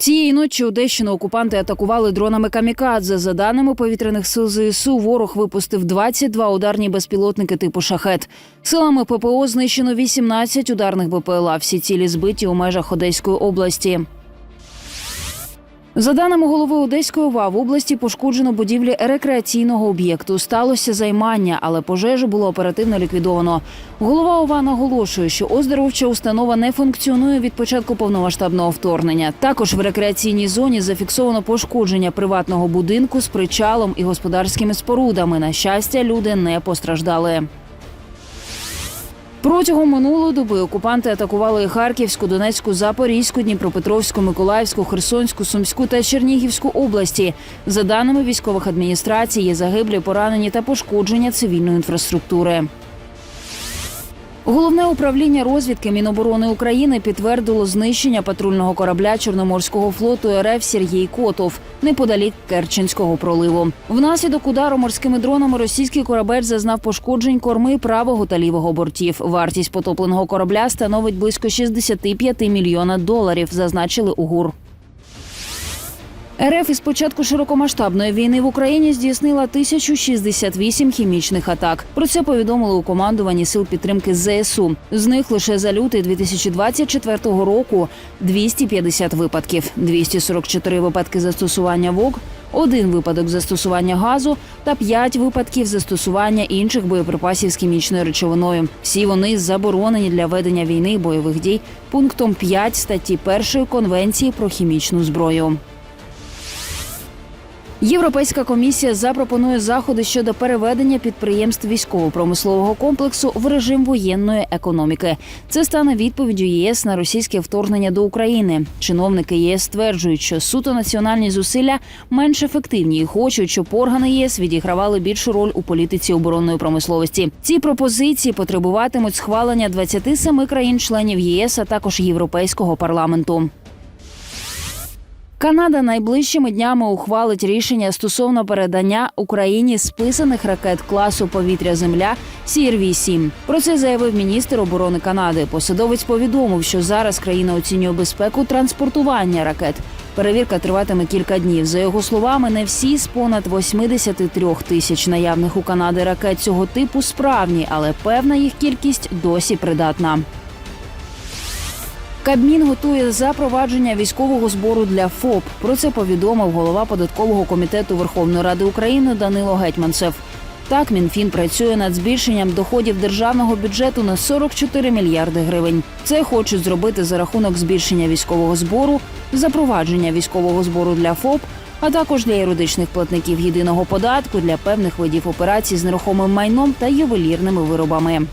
Цієї ночі Одещину окупанти атакували дронами камікадзе. За даними повітряних сил ЗСУ, ворог випустив 22 ударні безпілотники типу шахет. Силами ППО знищено 18 ударних БПЛА. Всі цілі збиті у межах Одеської області. За даними голови Одеської ОВА, в області пошкоджено будівлі рекреаційного об'єкту. Сталося займання, але пожежу було оперативно ліквідовано. Голова ОВА наголошує, що оздоровча установа не функціонує від початку повномасштабного вторгнення. Також в рекреаційній зоні зафіксовано пошкодження приватного будинку з причалом і господарськими спорудами. На щастя, люди не постраждали. Протягом минулої доби окупанти атакували Харківську, Донецьку, Запорізьку, Дніпропетровську, Миколаївську, Херсонську, Сумську та Чернігівську області. За даними військових адміністрацій, є загиблі, поранені та пошкодження цивільної інфраструктури. Головне управління розвідки Міноборони України підтвердило знищення патрульного корабля Чорноморського флоту РФ Сергій Котов неподалік Керченського проливу. Внаслідок удару морськими дронами російський корабель зазнав пошкоджень корми правого та лівого бортів. Вартість потопленого корабля становить близько 65 мільйона доларів, зазначили у ГУР. РФ із початку широкомасштабної війни в Україні здійснила 1068 хімічних атак. Про це повідомили у командуванні сил підтримки ЗСУ. З них лише за лютий 2024 року 250 випадків, 244 випадки застосування ВОК, один випадок застосування газу та 5 випадків застосування інших боєприпасів з хімічною речовиною. Всі вони заборонені для ведення війни і бойових дій пунктом 5 статті 1 Конвенції про хімічну зброю. Європейська комісія запропонує заходи щодо переведення підприємств військово-промислового комплексу в режим воєнної економіки. Це стане відповіддю ЄС на російське вторгнення до України. Чиновники ЄС стверджують, що суто національні зусилля менш ефективні і хочуть, щоб органи ЄС відігравали більшу роль у політиці оборонної промисловості. Ці пропозиції потребуватимуть схвалення 27 країн-членів ЄС, а також Європейського парламенту. Канада найближчими днями ухвалить рішення стосовно передання Україні списаних ракет класу повітря-земля CRV-7. Про це заявив міністр оборони Канади. Посадовець повідомив, що зараз країна оцінює безпеку транспортування ракет. Перевірка триватиме кілька днів. За його словами, не всі з понад 83 тисяч наявних у Канади ракет цього типу справні, але певна їх кількість досі придатна. Кабмін готує запровадження військового збору для ФОП. Про це повідомив голова податкового комітету Верховної Ради України Данило Гетьманцев. Так, Мінфін працює над збільшенням доходів державного бюджету на 44 мільярди гривень. Це хочуть зробити за рахунок збільшення військового збору, запровадження військового збору для ФОП, а також для юридичних платників єдиного податку для певних видів операцій з нерухомим майном та ювелірними виробами.